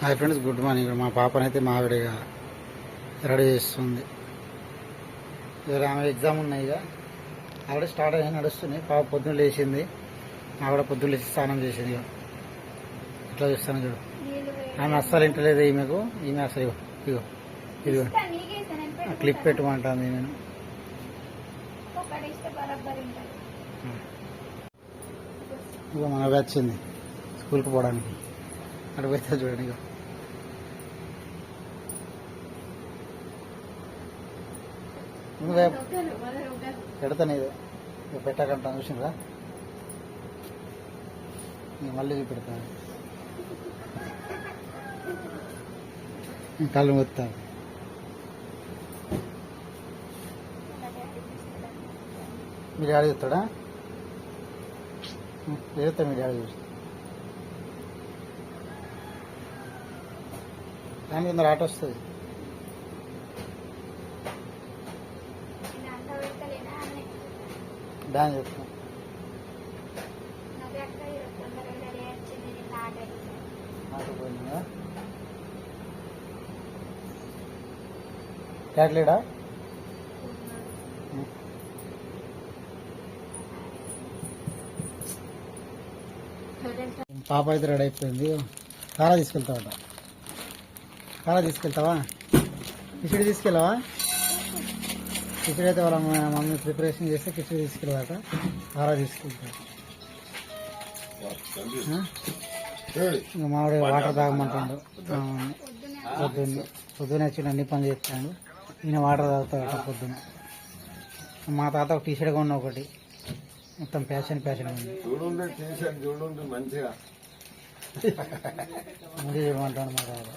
Hi friends good morning. మా పాపనైతే మా ఆవిడగా ready చేస్తుంది. ఇవాళ ఆమె ఎగ్జామ్ ఉన్నాయి ఇక. ఆవిడ స్టార్ట్ అయ్యి నడుస్తుంది. పాప పొద్దున్న లేచింది. ఆవిడ పొద్దున్న లేచి స్నానం చేసింది ఇక. ఇట్లా చూస్తాను చూడు. ఆమె అస్సలు ఇంటలేదు ఈమెకు. ఈమె అసలు ఇగో ఇదిగో. క్లిప్ పెట్టమంటుంది నేను ఇగో మన వచ్చింది స్కూల్కి పోవడానికి. అటు పోతే చూడండి నువ్వే పెడతాను ఇది ఇక చూసినరా మళ్ళీ చూపెడతాను కళ్ళు మొత్తాను మీరు డాడీ చూస్తాడా? లేదుతా మీరు డాడీ చూస్తా దాని కింద ఆట వస్తుంది. ఆట పోయిందా? క్యాట్లేడా? పాప అయితే రెడీ అయిపోయింది. కారా తీసుకెళ్తావట. కారా తీసుకెళ్తావా? కిచిడి తీసుకెళ్ళవా? కిచిడి అయితే వాళ్ళ మమ్మీ ప్రిపరేషన్ చేస్తే కిచిడి తీసుకెళ్ళాక కారా తీసుకెళ్తా. ఇంకా మామిడి వాటర్ తాగమంటాడు. పొద్దున్న పొద్దున్న వచ్చి అన్ని పనులు చేస్తాడు. ఈయన వాటర్ తాగుతాడట పొద్దున్న. మా తాత ఒక టీ షర్ట్ కొన్న ఒకటి. మొత్తం ప్యాషన్ ప్యాషన్ ఉంది. చూడుండి టీషర్ట్ చూడుండి మంచిగా. ముందు చేయమంటాడు మా తాత.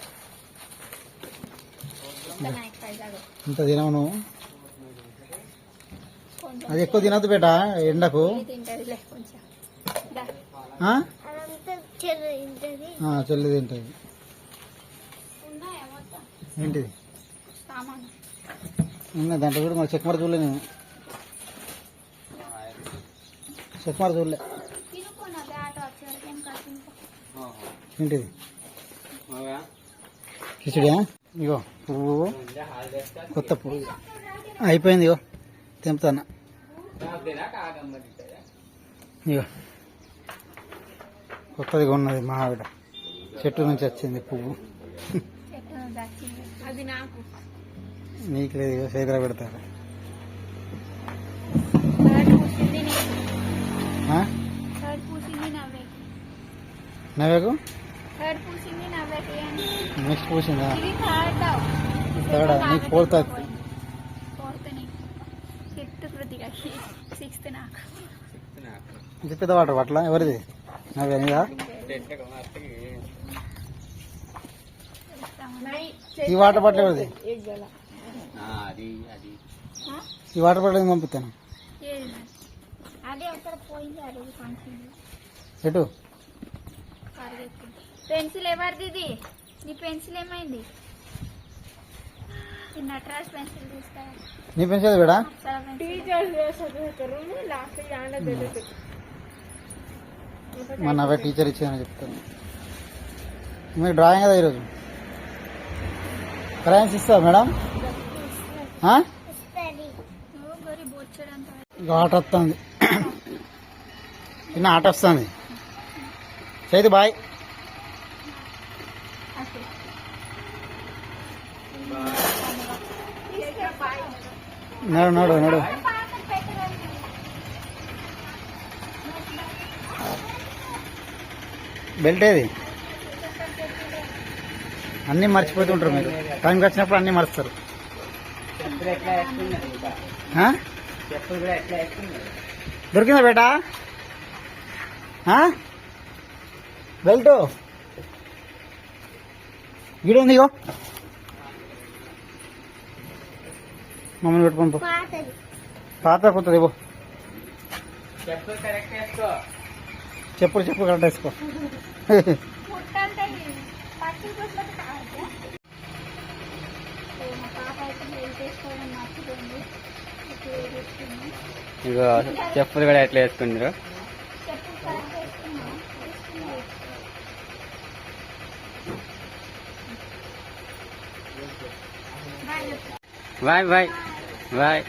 ఇంత తినవు నువ్వు అది ఎక్కువ తినద్దు బేట ఎండకు. చెల్లి తింటుంది. ఏంటిది? దాంట్లో కూడా మరి చెక్మర చూడలే నేను. చెక్మర చూడలే. ఏంటిది? కిచడియా? ఇగో పువ్వు కొత్త పువ్వు. అయిపోయింది ఇగో తెంపుతాను? ఇగో. కొత్తది కొన్నది మా ఆవిడ. చెట్టు నుంచి వచ్చింది పువ్వు. నాకు. లేదు ఇగో చేతిలో పెడతారు. నవ్వకు? థర్డ్ పూసింది నెక్స్ట్ పూసిందా ఇది థర్డ్ నీకు ఫోర్త్ ఫోర్త్ నీకు ఫిఫ్త్ కృతిక సిక్స్త్ నాకు పెద్ద వాటర్ పట్ల ఎవరిది? నవ్వే నీదా ఈ వాటర్ బాటిల్ ఎవరిది? ఈ వాటర్ బాటిల్ పంపిస్తాను? ఎటు? పెన్సిల్ ఎవరిది ఇది? నీ పెన్సిల్ ఏమైంది? నటరాజ్ పెన్సిల్ తీసుకో నీ పెంచేది బేడా మా నవ్వే టీచర్ ఇచ్చిందని చెప్తాను. మీరు డ్రాయింగ్ కదా ఈరోజు? క్రాయన్స్ ఇస్తావా మేడం? ఇక ఆట. వస్తుంది. చిన్న ఆట వస్తుంది. చైతి బాయ్. నడు నడు నడు. బెల్ట్ ఏది? అన్నీ మర్చిపోతుంటారు మీరు. టైంకి వచ్చినప్పుడు అన్నీ మరుస్తారు. ఆ? దొరికిందా బేటా? ఆ? బెల్ట్. వీడియో ఉంది మమ్మల్ని పెట్టి పాత కొత్తది ఇవ్వు చెప్పు చెప్పు కరెక్ట్ వేసుకో. ఇగో చెప్పులు కూడా ఎట్లా వేసుకుంటారు? Thank you. vậy vậy vậy.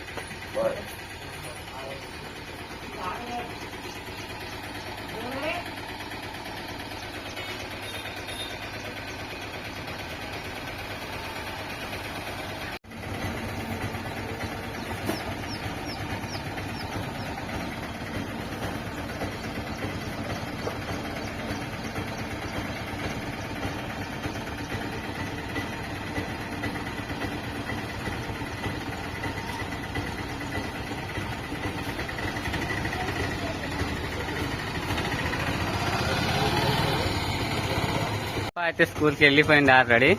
అయితే స్కూల్కి వెళ్ళిపోయింది ఆల్రెడీ.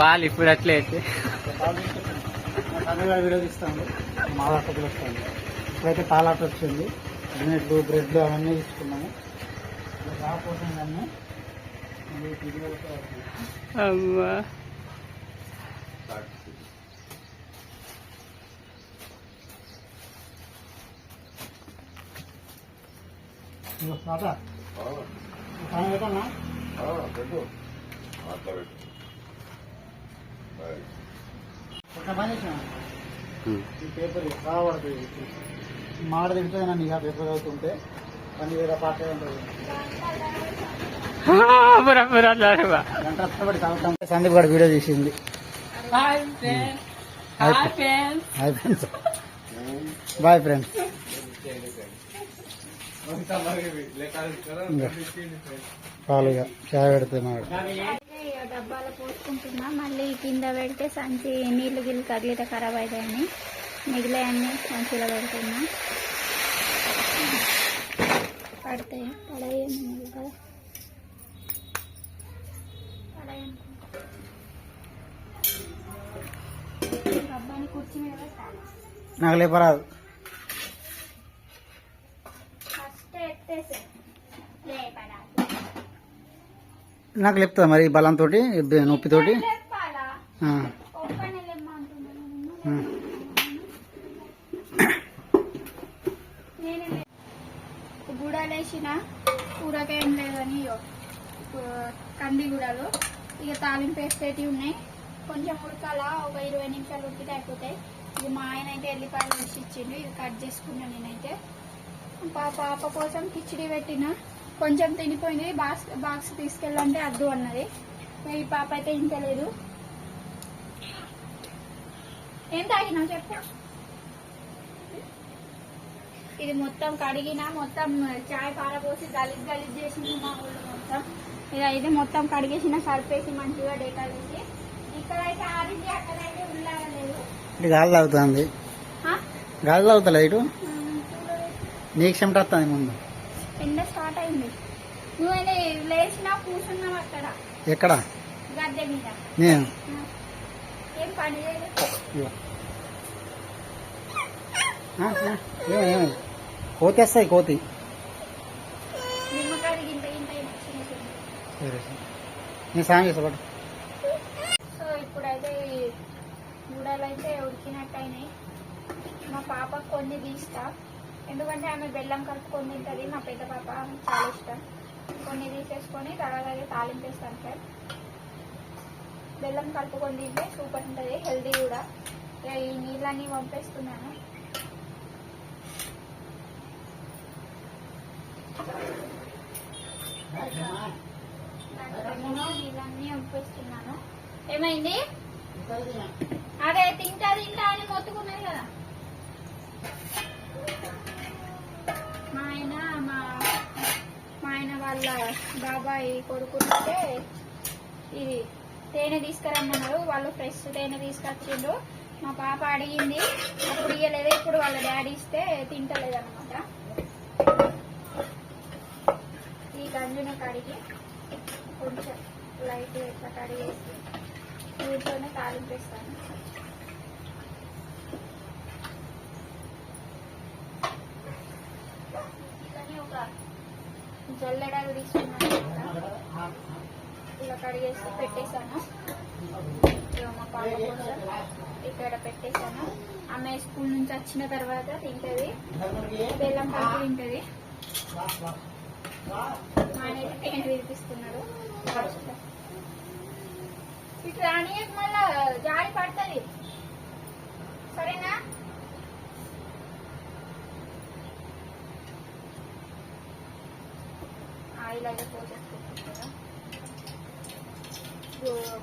పాలు ఇప్పుడు అట్లే అయితే. తీస్తాను మహారాష్ట్రలో వస్తాను ఇప్పుడైతే పాలాట వచ్చింది. బినెట్లు బ్రెడ్లు అవన్నీ తీసుకున్నాము. రాకపోతే కానీ మళ్ళీ తిరిగి వెళ్తే వస్తుంది. అమ్మా తాత, పెట్టు అట్లా పెట్టు. ఈ పేపర్ మాట తింటుంది నన్ను ఇక పేపర్ చదువుతుంటే పని వేరే పాటే సందీప్ గారు వీడియో తీసింది. బాయ్ ఫ్రెండ్స్ పాలుగా చాయ్ పెడుతున్నాడు డబ్బాలో పోసుకుంటున్నా. మళ్ళీ కింద పెడితే సంచి నీళ్ళు గిల్లు కదిలితే ఖరాబ్ అవుతాయని మిగిలినవన్నీ సంచిలో పెడుతున్నా. పడతాయి. కదా. నాకు లేపరాదు. నాకు లేపుతుంది మరి బలంతో నొప్పితోటి? గుడలేసిన కూరకేం ఏం లేదని ఇగో, కంది గుడాలు. ఇక తాలింపు వేసేటివి ఉన్నాయి. కొంచెం ఉడకాల ఒక ఇరవై నిమిషాలు ఉడికితే అయిపోతాయి. ఇక మా ఆయన అయితే ఎల్లిపాయలు వేసి ఇచ్చిండు ఇది కట్ చేసుకున్నాను నేనైతే. పాప కోసం కిచిడి పెట్టిన కొంచెం తినిపోయింది బాక్స్ బాక్స్ తీసుకెళ్ళంటే అద్దు అన్నది. ఈ పాప అయితే ఇంకా లేదు. ఏం తాగినావు చెప్పు. ఇది మొత్తం కడిగిన మొత్తం చాయ్ పారపోసి గలీజ్ గలీజ్ చేసింది మా ఊళ్ళో మొత్తం. ఇక ఇది మొత్తం కడిగేసిన సరిపేసి మంచిగా డేటాలు వేసి ఇక్కడైతే ఆరింది అక్కడైతే ఉల్లాగలేదు. ఇది గాలి తాగుతుంది. గాలి తాగుతలే ఇటు? నీకు చెమట వస్తుంది ముందు ఎండ స్టార్ట్ అయింది. లేచినా కూర్చున్నావు అక్కడ. ఎక్కడ? గద్దె మీద. నేను? ఏం పని చేయలేదు కోతి వస్తాయి కోతి. నేను సాయం పట్టు. సో ఇప్పుడైతే గూడలు అయితే ఉడికినట్టు అయినాయి మా పాపకు కొన్ని తీస్తా. ఎందుకంటే ఆమె బెల్లం కలుపుకొని తింటుంది. మా పెద్ద పాప చాలా ఇష్టం. కొన్ని తీసేసుకొని తర్వాత అయితే తాలింపు వేస్తాను సార్. బెల్లం కలుపుకొని తింటే సూపర్ ఉంటుంది. హెల్దీ కూడా. ఇక ఈ నీళ్ళన్నీ పంపేస్తున్నాను. నీళ్ళన్నీ పంపిస్తున్నాను. ఏమైంది? అదే తింటా తింటా అని మొత్తుకున్నది కదా. మా ఆయన మా మా ఆయన వాళ్ళ బాబాయ్ కొడుకుంటే ఇది తేనె తీసుకురమ్మన్నారు. వాళ్ళు ఫ్రెష్ తేనె తీసుకొచ్చిండ్రు. మా పాప అడిగింది. అప్పుడు ఇయ్యలేదు. ఇప్పుడు వాళ్ళ డాడీ ఇస్తే తింటలేదన్నమాట. ఈ గంజుని కడిగి కొంచెం లైట్ ఇట్లా కడిగేసి వీటితోనే తాలింపేస్తాను ఇదని ఒక జల్లెడలు తీసుకున్నాను ఇలా కడిగేసి పెట్టేశాను. మా పాప కోసం ఇక్కడ పెట్టేశాను. ఆమె స్కూల్ నుంచి వచ్చిన తర్వాత తింటది. బెల్లం పాప తింటది. మా అనేది అయితే తేనె తినిపిస్తున్నాడు ఇటు రాని మళ్ళా జారి పడుతుంది. సరేనా? ఆయిల్ అయితే పోసేసుకుంటున్నా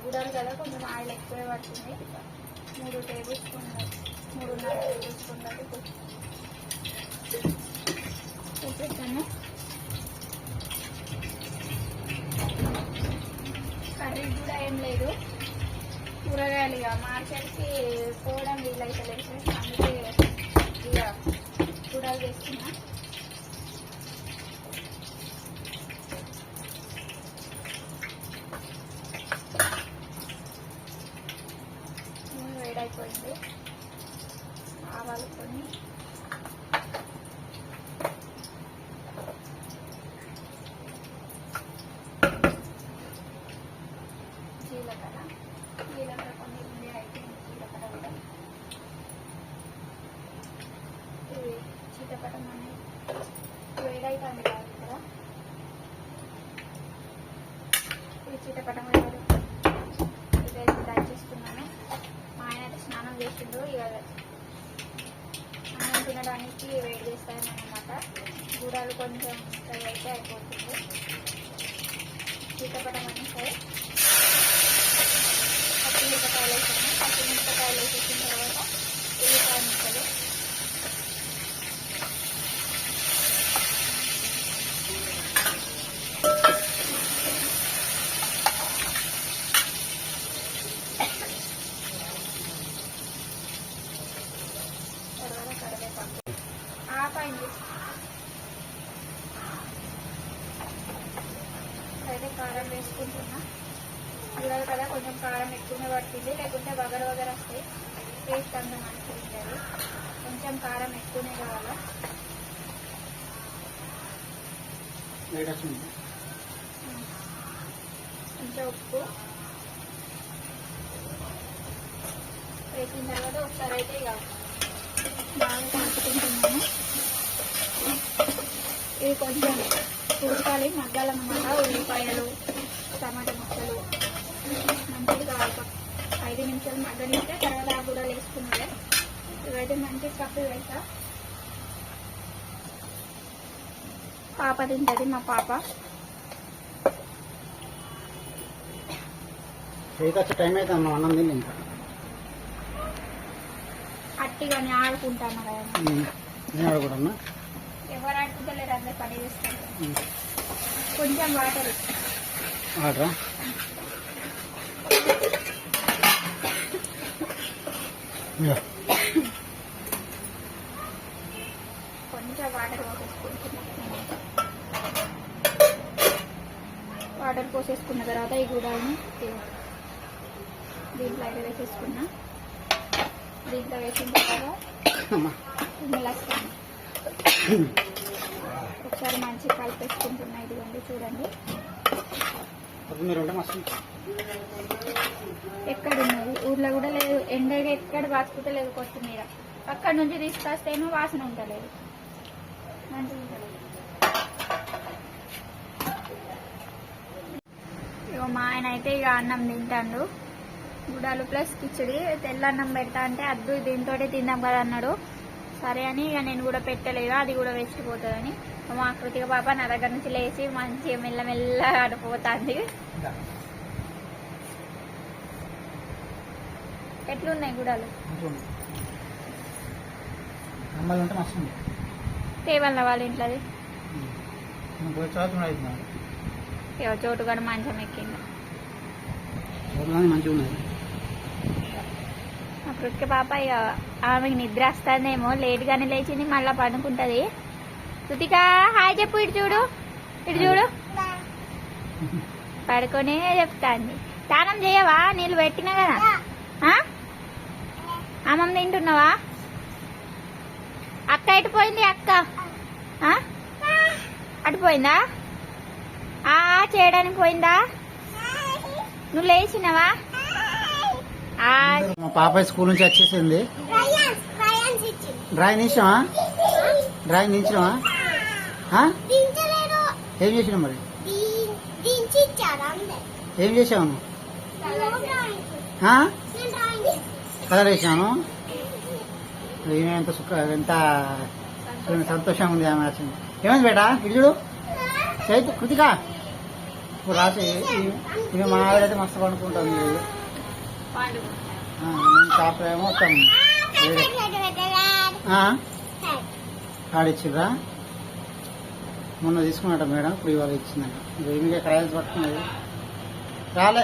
గుడాలు కదా కొంచెం ఆయిల్ ఎక్కువే పడుతుంది. మూడు టేబుల్ స్పూన్ మూడున్నర టేబుల్ స్పూన్ దాకా పోసేస్తాను కర్రీ కూడా ఏం లేదు. కూరగాయలు ఇక మార్కెట్కి పోవడం వీలైతే లేదు అందుకే ఇక కూరలు చేస్తున్నా నూనె వేడైపోయింది ఆవాలు కొన్ని జీలకర్ర జీలకర్ర కొన్ని ఉంది అయిపోయింది జీలకర్ర కూడా ఇవి చిటపటం అనేది వేడైతుంది కదా ఇది ఇదైతే మా ఆయన అయితే స్నానం చేసిండు అన్నం తినడానికి వెయిట్ చేస్తాను అనమాట గూడాలు కొంచెం ఫ్రై అయితే అయిపోతుంది చిటపటం అని ఫ్రై పచ్చిమిరపకాయలు వేసాను పచ్చిమిరపకాయలు వేసేసిన తర్వాత ఉల్లిపాయ ముక్కలు తర్వాత కరివేపాకు ఆపైంది అయితే కారం వేసుకుంటున్నా చూడాలి కదా కొంచెం కారం ఎక్కువనే పడుతుంది లేకుంటే వగర వగర వస్తాయి టేస్ట్ అంత మంచిగా ఉంటుంది కొంచెం కారం ఎక్కువనే కావాలా కొంచెం ఉప్పు. వేసిన తర్వాత ఒకసారి అయితే ఇక బాగా కలుపుకుంటున్నాము. ఇవి కొంచెం ఉడకాలి. మగ్గాలన్నమాట. ఉల్లిపాయలు టమాటా ముక్కలు. మంచిగా ఒక ఐదు నిమిషాలు మగ్గనిస్తే తర్వాత ఆ కూడా వేసుకున్నాడే ఇవైతే మంచి కప్పు వేస్తా. పాప తింటది మా పాప. టైం అయితే అన్నం తిని ఇంకా. అట్టిగానే ఆడుకుంటాను కదా. అడగకూడన్నా ఎవరు ఆడుకుంటలేరు అందరు పని చేస్తారు. కొంచెం వాటర్. ఇదిగో. కొంచెం వాటర్ వాటర్ పోసేసుకున్న తర్వాత ఈ గుడాన్ని దీంట్లో అయితే వేసేసుకున్నా. దీంట్లో వేసిన తర్వాత అమ్మా. నిమ్మలాస్తాను ఒకసారి మంచి కలిపేసుకుంటున్నా ఇదిగోండి చూడండి. ఎక్కడ ఉన్నది? ఊర్లో కూడా లేదు. ఎండగా ఎక్కడ బాచుకుంటే లేదు కొత్తిమీర. అక్కడ నుంచి తీసుకొస్తేనో వాసన ఉంటలేదు. మంచిగా ఉంటలేదు ఇగో మా ఆయన అయితే ఇక అన్నం తింటాడు. గుడాలు ప్లస్ కిచడి తెల్ల అన్నం పెడతా అంటే అద్దు దీంతో తిందాం కదా అన్నాడు. సరే అని ఇక నేను కూడా పెట్టలేదు అది కూడా వేస్ట్ పోతుందని మా కృతిక పాప నా దగ్గర నుంచి లేచి మంచిగా మెల్లమెల్ల ఆడిపోతుంది. ఎట్లున్నాయి గుడాలు? తేవల్ల వాళ్ళ ఇంట్లోది. చోటు కూడా మంచం ఎక్కింది కృతిక పాప ఇక ఆమెకి నిద్ర వస్తుందేమో లేట్గానే లేచింది మళ్ళీ పడుకుంటది. కృతిక హాయ్ చెప్పు ఇటు చూడు ఇటు చూడు. పడుకొనే చెప్తాంది. స్నానం చేయవా? నీళ్ళు పెట్టినా కదా? ఆ? అమ్మమ్మ తింటున్నావా? అక్క ఎటు పోయింది అక్క? ఆ? అటు పోయిందా? చేయడానికి పోయిందా? నువ్వు లేచినావా? ఆ. మా పాప స్కూల్ నుంచి వచ్చేసింది. డ్రాయింగ్ తీసినావా? డ్రాయింగ్ తీసినావా ఏం చేసినావు మరి? ఏం చేసావు కలర్ వేసాను ఈమె ఎంత సుఖ ఎంత సంతోషంగా ఉంది ఆమె ఏమైంది బేటా? ఇల్లుడు చైతు కృతికా. రాసి ఈ- మా ఆవిడైతే మస్తు పండుకుంటాం మీరు ఆ, నేను ఏమో మొత్తం వేరే. మొన్న తీసుకున్నట్ట మేడం ఇప్పుడు ఇవాళ ఇచ్చిందంట. ఈమెకి క్రయాల్సి పట్టుకున్నది. రాలే.